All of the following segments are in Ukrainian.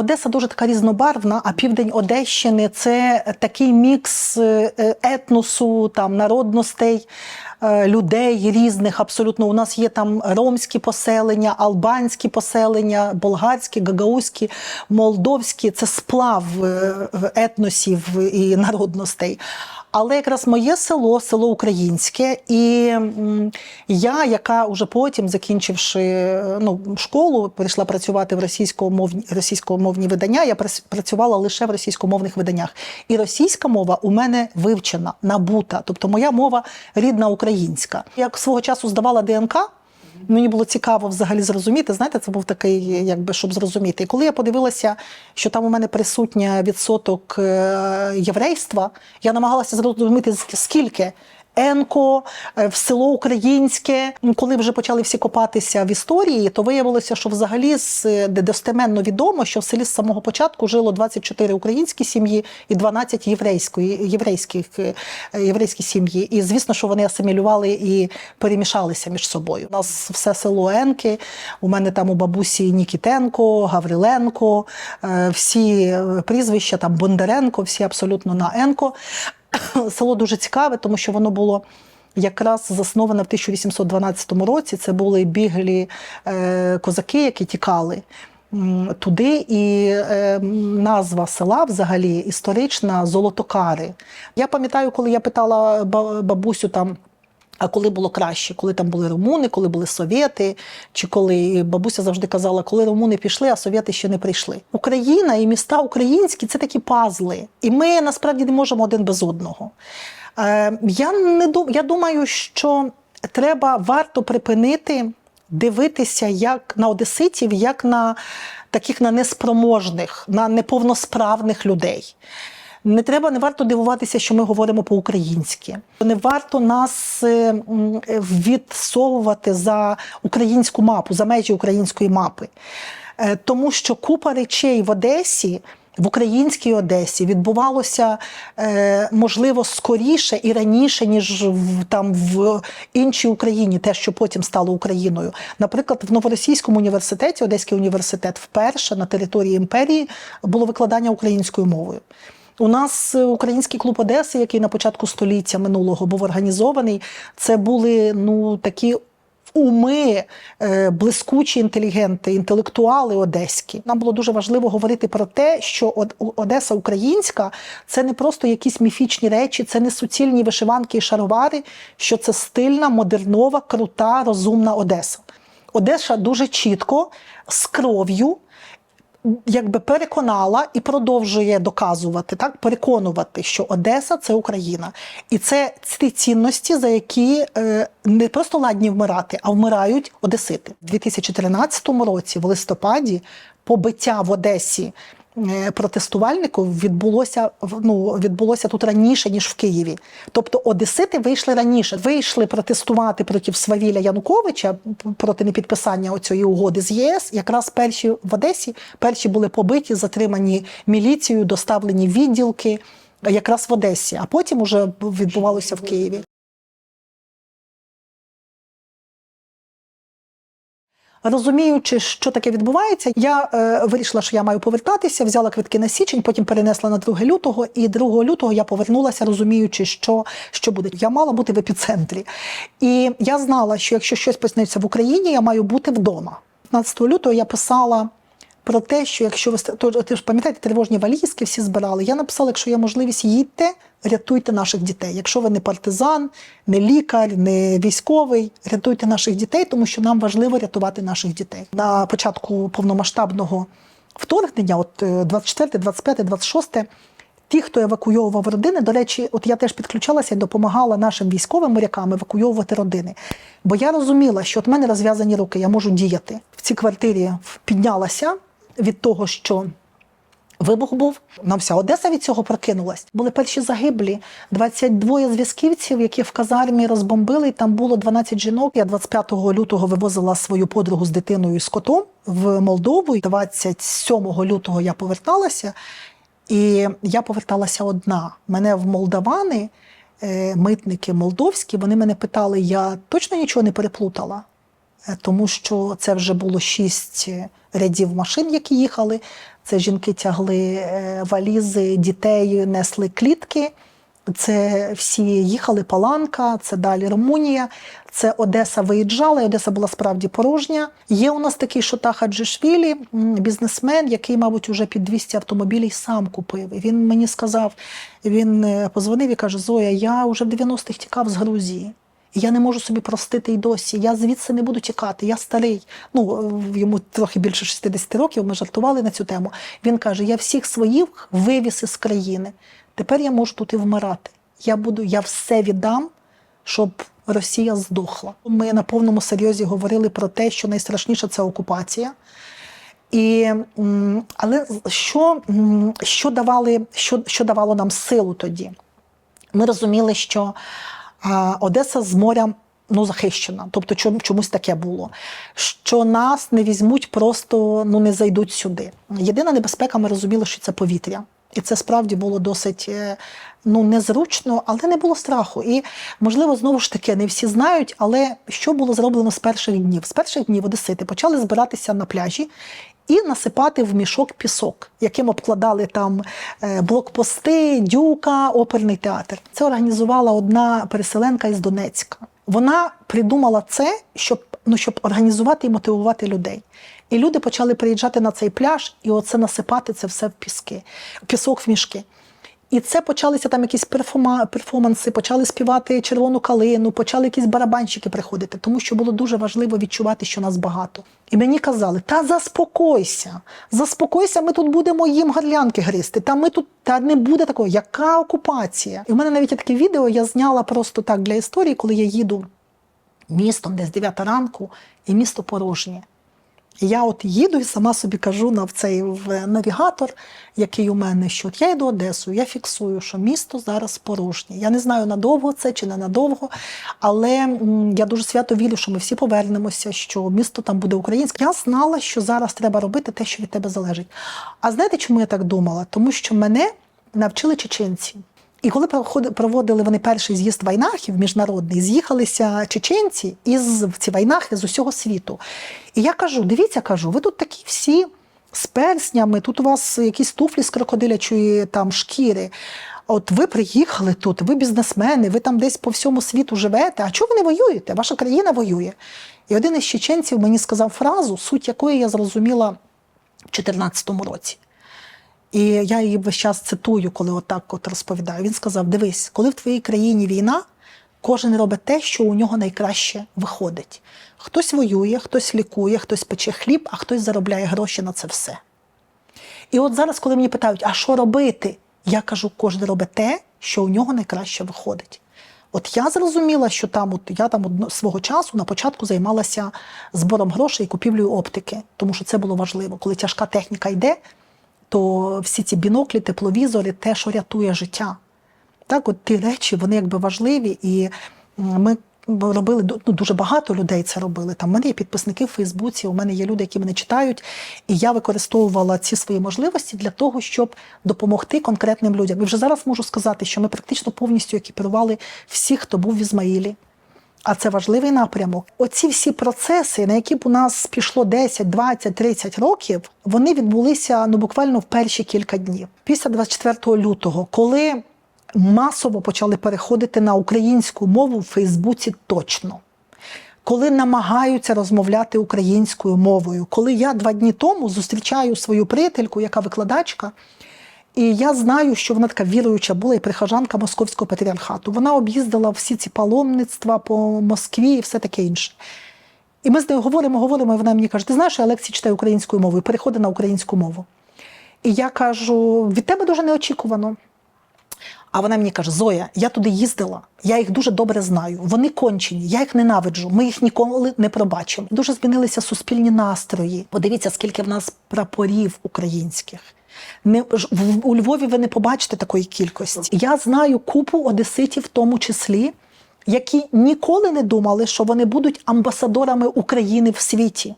Одеса дуже така різнобарвна, а південь Одещини це такий мікс е, е, етносу, там народностей. е, Людей різних абсолютно у нас є там ромські поселення, албанські поселення, болгарські, гагаузькі, молдовські. Це сплав етносів і народностей. Але якраз моє село, село українське, і я, яка вже потім, закінчивши е, ну, школу, прийшла працювати в російськомовні, російськомовні видання, я працювала лише в російськомовних виданнях. І російська мова у мене вивчена, набута. Тобто моя мова рідна українська. Як свого часу здавала ДНК. Мені було цікаво взагалі зрозуміти. Знаєте, це був такий, якби щоб зрозуміти. І коли я подивилася, що там у мене присутня відсоток е, єврейства, я намагалася зрозуміти скільки. Енко, е, в село українське. Коли вже почали всі копатися в історії, то виявилося, що взагалі з де достеменно відомо, що в селі з самого початку жило 24 українські сім'ї і 12 єврейської єврейських е, єврейські сім'ї. І звісно, що вони асимілювали і перемішалися між собою. У нас все село Енки. У мене там у бабусі Нікітенко, Гавриленко, е, всі е, прізвища там Бондаренко, всі абсолютно на Енко. Село дуже цікаве, тому що воно було. Якраз засноване в 1812 році. Це були біглі е, козаки, які тікали туди. І е, назва села взагалі історична Золотокари. Я пам'ятаю, коли я питала бабусю там. А коли було краще, коли там були румуни, коли були совєти, чи коли бабуся завжди казала, коли румуни пішли, а совєти ще не прийшли. Україна і міста українські це такі пазли, і ми насправді не можемо один без одного. Е, я не я думаю, що треба варто припинити дивитися як на одеситів, як на таких на неспроможних, на неповносправних людей. Не треба, не варто дивуватися, що ми говоримо по-українськи. Не варто нас е, е, відсовувати за українську мапу, за межі української мапи. Е, Тому що купа речей в Одесі. В українській Одесі відбувалося можливо скоріше і раніше, ніж там в іншій Україні, те, що потім стало Україною. Наприклад, в Новоросійському університеті, Одеський університет, вперше на території імперії було викладання українською мовою. У нас е, український клуб Одеси, який на початку століття минулого був організований, це були ну такі. Уми, е, блискучі інтелігенти, інтелектуали одеські. Нам було дуже важливо говорити про те, що Одеса українська це не просто якісь міфічні речі, це не суцільні вишиванки і шаровари, що це стильна, модернова, крута, розумна Одеса. Одеса дуже чітко з кров'ю якби переконала і продовжує доказувати, так переконувати, що Одеса це Україна, і це ці цінності, за які е, не просто ладні вмирати, а вмирають одесити. У 2013 році, в листопаді, побиття в Одесі. Е, Протестувальників відбулося ну, відбулося тут раніше ніж в Києві. Тобто Одесити вийшли раніше, вийшли протестувати проти Свавіля Януковича проти непідписання оцієї угоди з ЄС. Якраз перші в Одесі перші були побиті, затримані міліцією, доставлені відділки якраз в Одесі, а потім уже відбувалося в Києві. Розуміючи, що таке відбувається, я е, вирішила, що я маю повертатися, взяла квитки на січень, потім перенесла на 2 лютого, і 2 лютого я повернулася, розуміючи, що, що буде. Я мала бути в епіцентрі. І я знала, що якщо щось почнеться в Україні, я маю бути вдома. 15 лютого я писала про те, що якщо ви то, ж пам'ятаєте, тривожні валізки всі збирали. Я написала, якщо є можливість, їдьте, рятуйте наших дітей. Якщо ви не партизан, не лікар, не військовий, рятуйте наших дітей, тому що нам важливо рятувати наших дітей. На початку повномасштабного вторгнення, от е, 24, 25, 26, Ті, хто евакуйовував родини, до речі, от я теж підключалася і допомагала нашим військовим морякам евакуйовувати родини. Бо я розуміла, що от мене розв'язані руки, я можу діяти. В цій квартирі піднялася від того, що вибух був. Нам вся Одеса від цього прокинулась. Були перші загиблі, 22 зв'язківців, яких в казармі розбомбили. І там було 12 жінок. Я 25 лютого вивозила свою подругу з дитиною з котом в Молдову. 27 лютого я поверталася. І я поверталася одна. Мене в Молдавани, е, митники молдовські, вони мене питали, я точно нічого не переплутала, Е, тому що це вже було шість рядів машин, які їхали. Це жінки тягли е, валізи, дітей несли клітки. Це всі їхали Паланка, це далі Румунія, це Одеса виїжджала, і Одеса була справді порожня. Є у нас такий Шота Хаджишвілі, бізнесмен, який, мабуть, уже під 200 автомобілів сам купив. Він мені сказав, він е, позвонив і каже: Зоя, я вже в 90-х тікав з Грузії. Я не можу собі простити й досі. Я звідси не буду тікати. Я старий. Ну йому трохи більше 60 років. Ми жартували на цю тему. Він каже: Я всіх своїх вивіз із країни. Тепер я можу тут і вмирати. Я буду, я все віддам, щоб Росія здохла. Ми на повному серйозі говорили про те, що найстрашніше це окупація. І, але що, що, давали, що, що давало нам силу тоді? Ми розуміли, що Одеса з моря ну, захищена, тобто чомусь таке було. Що нас не візьмуть, просто ну, не зайдуть сюди. Єдина небезпека, ми розуміли, що це повітря. І це справді було досить е, ну, незручно, але не було страху. І, можливо, знову ж таки, не всі знають, але що було зроблено з перших днів? З перших днів одесити почали збиратися на пляжі і насипати в мішок пісок, яким обкладали там е, блокпости, дюка, оперний театр. Це організувала одна переселенка із Донецька. Вона придумала це, щоб, ну, щоб організувати і мотивувати людей. І люди почали приїжджати на цей пляж і оце насипати це все в піски, пісок в мішки. І це почалися там якісь перформа, перформанси, почали співати червону калину, почали якісь барабанщики приходити, тому що було дуже важливо відчувати, що нас багато. І мені казали: та заспокойся, заспокойся, ми тут будемо їм горлянки гризти. Та ми тут та не буде такого, яка окупація? І в мене навіть є таке відео, я зняла просто так для історії, коли я їду містом десь 9 ранку, і місто порожнє. Я от їду і сама собі кажу на в цей навігатор, який у мене, що от я йду Одесу, я фіксую, що місто зараз порожнє. Я не знаю надовго це чи не надовго, але я дуже свято вірю, що ми всі повернемося, що місто там буде українське. Я знала, що зараз треба робити те, що від тебе залежить. А знаєте, чому я так думала? Тому що мене навчили чеченці. І коли проводили вони перший з'їзд вайнахів міжнародний, з'їхалися чеченці із ці вайнахи з усього світу. І я кажу: дивіться, кажу, ви тут такі всі з перснями, тут у вас якісь туфлі з крокодилячої там шкіри. От ви приїхали тут, ви бізнесмени, ви там десь по всьому світу живете. А чого ви не воюєте? Ваша країна воює. І один із чеченців мені сказав фразу, суть якої я зрозуміла в 2014 році. І я її весь час цитую, коли отак от розповідаю. Він сказав: Дивись, коли в твоїй країні війна, кожен робить те, що у нього найкраще виходить. Хтось воює, хтось лікує, хтось пече хліб, а хтось заробляє гроші на це все. І от зараз, коли мені питають, а що робити? Я кажу, кожен робить те, що у нього найкраще виходить. От я зрозуміла, що там, от я там одно, свого часу на початку займалася збором грошей і купівлею оптики, тому що це було важливо. Коли тяжка техніка йде, то всі ці біноклі, тепловізори, те, що рятує життя. Так, от ті речі, вони якби важливі, і ми робили ну, дуже багато людей це робили. Там в мене є підписники в Фейсбуці, у мене є люди, які мене читають, і я використовувала ці свої можливості для того, щоб допомогти конкретним людям. І вже зараз можу сказати, що ми практично повністю екіпірували всіх, хто був в Ізмаїлі. А це важливий напрямок. Оці всі процеси, на які б у нас пішло 10, 20, 30 років, вони відбулися ну буквально в перші кілька днів. Після 24 лютого, коли масово почали переходити на українську мову в Фейсбуці точно. Коли намагаються розмовляти українською мовою, коли я два дні тому зустрічаю свою приятельку, яка викладачка, і я знаю, що вона така віруюча була і прихожанка московського патріархату. Вона об'їздила всі ці паломництва по Москві і все таке інше. І ми з нею говоримо, говоримо, і вона мені каже: ти знаєш, я лекції читаю українською мовою, переходить на українську мову. І я кажу: від тебе дуже неочікувано. А вона мені каже: Зоя, я туди їздила, я їх дуже добре знаю. Вони кончені, я їх ненавиджу. Ми їх ніколи не пробачимо. Дуже змінилися суспільні настрої. Подивіться, скільки в нас прапорів українських. Не в- у Львові ви не побачите такої кількості. Я знаю купу одеситів, в тому числі, які ніколи не думали, що вони будуть амбасадорами України в світі,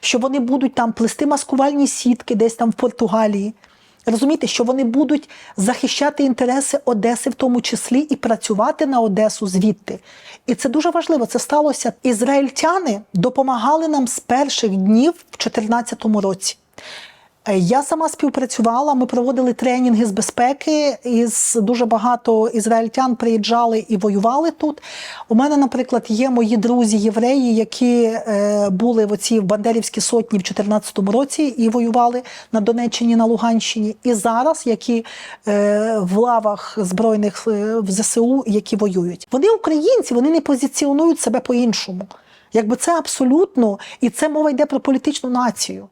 що вони будуть там плести маскувальні сітки десь там в Португалії. Розумієте, що вони будуть захищати інтереси Одеси, в тому числі, і працювати на Одесу звідти. І це дуже важливо. Це сталося. Ізраїльтяни допомагали нам з перших днів в 2014 році. Е, Я сама співпрацювала. Ми проводили тренінги з безпеки. Із дуже багато ізраїльтян приїжджали і воювали тут. У мене, наприклад, є мої друзі євреї, які е, були в оцій Бандерівській сотні в 2014 році і воювали на Донеччині, на Луганщині. І зараз, які е, в лавах збройних в ЗСУ, які воюють. Вони українці, вони не позиціонують себе по-іншому. Якби це абсолютно, і це мова йде про політичну націю.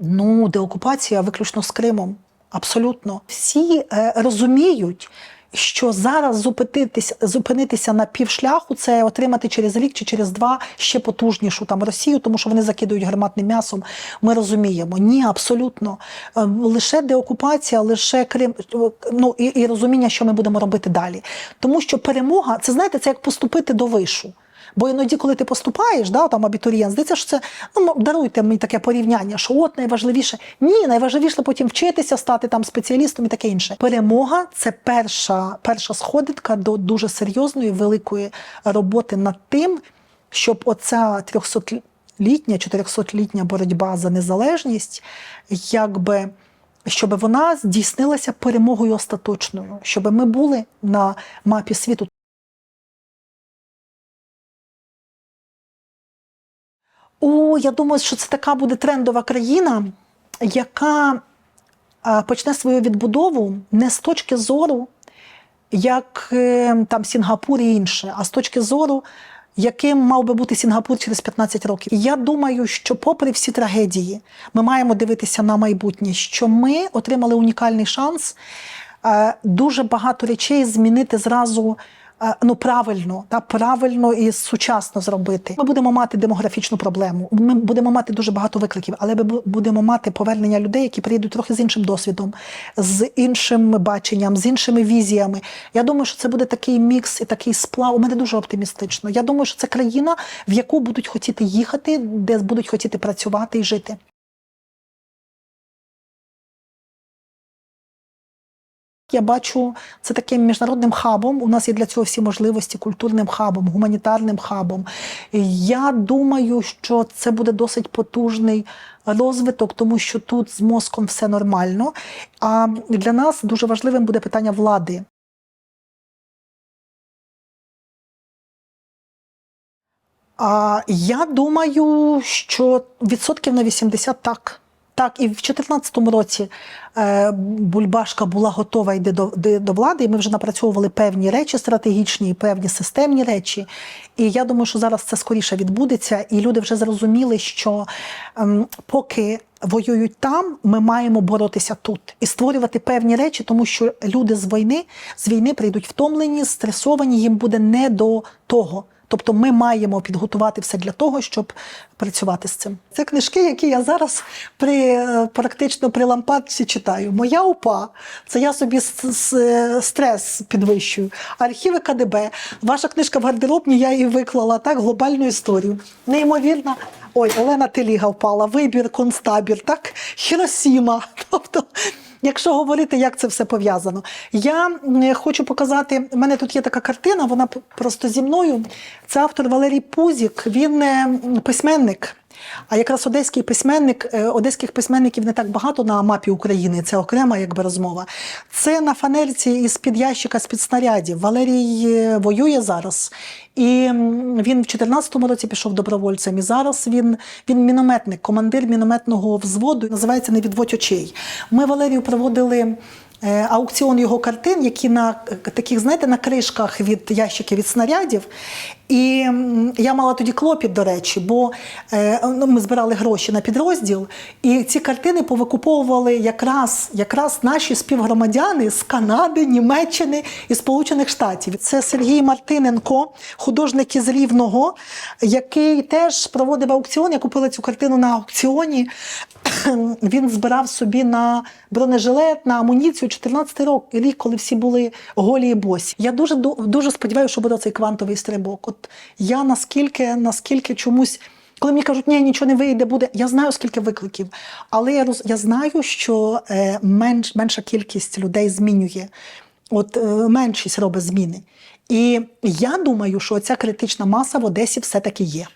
Ну, деокупація виключно з Кримом. Абсолютно. Всі е, розуміють, що зараз зупинитися, зупинитися на півшляху це отримати через рік чи через два ще потужнішу там Росію, тому що вони закидують гарматним м'ясом. Ми розуміємо. Ні, абсолютно. Е, лише деокупація, лише Крим, ну і, і розуміння, що ми будемо робити далі. Тому що перемога, це знаєте, це як поступити до вишу. Бо іноді, коли ти поступаєш, да, там абітурієнт, здається, що це ну даруйте мені таке порівняння, що от найважливіше. Ні, найважливіше потім вчитися, стати там спеціалістом і таке інше. Перемога це перша, перша сходинка до дуже серйозної великої роботи над тим, щоб оця 300-літня, 400-літня боротьба за незалежність, якби. Щоб вона здійснилася перемогою остаточною, щоб ми були на мапі світу. О, я думаю, що це така буде трендова країна, яка почне свою відбудову не з точки зору, як е, там Сінгапур і інше, а з точки зору, яким мав би бути Сінгапур через 15 років. І я думаю, що, попри всі трагедії, ми маємо дивитися на майбутнє, що ми отримали унікальний шанс е, дуже багато речей змінити зразу. Е, Ну, правильно, та правильно і сучасно зробити. Ми будемо мати демографічну проблему. Ми будемо мати дуже багато викликів, але ми будемо мати повернення людей, які приїдуть трохи з іншим досвідом, з іншим баченням, з іншими візіями. Я думаю, що це буде такий мікс і такий сплав. У мене дуже оптимістично. Я думаю, що це країна, в яку будуть хотіти їхати, де будуть хотіти працювати і жити. Я бачу це таким міжнародним хабом. У нас є для цього всі можливості культурним хабом, гуманітарним хабом. Я думаю, що це буде досить потужний розвиток, тому що тут з мозком все нормально. А для нас дуже важливим буде питання влади. А я думаю, що відсотків на 80 так. Так, і в 2014 році е, Бульбашка була готова йти до, до, влади, і ми вже напрацьовували певні речі стратегічні, певні системні речі. І я думаю, що зараз це скоріше відбудеться, і люди вже зрозуміли, що ем, поки воюють там, ми маємо боротися тут і створювати певні речі, тому що люди з війни з війни прийдуть втомлені, стресовані, їм буде не до того. Тобто ми маємо підготувати все для того, щоб працювати з цим. Це книжки, які я зараз при е, практично при лампадці читаю. Моя упа це я собі стрес підвищую. Архіви КДБ. Ваша книжка в гардеробні, я її виклала так, глобальну історію. Неймовірна. Ой, Олена Теліга впала, вибір, концтабір, так? Хіросіма. Тобто, якщо говорити, як це все пов'язано. Я хочу показати, в мене тут є така картина, вона просто зі мною. Це автор Валерій Пузік, він е, письменник. А якраз одеський письменник, е, одеських письменників не так багато на мапі України, це окрема якби розмова. Це на фанерці із-під ящика, з-під снарядів. Валерій е, воює зараз. І він в 2014 році пішов добровольцем. І зараз він, він мінометник, командир мінометного взводу. Називається Не відводь очей. Ми Валерію проводили. е, Аукціон його картин, які на таких, знаєте, на кришках від ящиків від снарядів. І я мала тоді клопіт, до речі, бо е, ну, ми збирали гроші на підрозділ, і ці картини повикуповували якраз, якраз наші співгромадяни з Канади, Німеччини і Сполучених Штатів. Це Сергій Мартиненко, художник із Рівного, який теж проводив аукціон. Я купила цю картину на аукціоні. Він збирав собі на бронежилет, на амуніцію 14 рік, коли всі були голі і босі. Я дуже ду- дуже сподіваюся, що буде цей квантовий стрибок. От я наскільки, наскільки чомусь. Коли мені кажуть, ні, нічого не вийде, буде. Я знаю, скільки викликів, але я роз, я знаю, що е, менш, менша кількість людей змінює. От е, меншість робить зміни. І я думаю, що ця критична маса в Одесі все-таки є.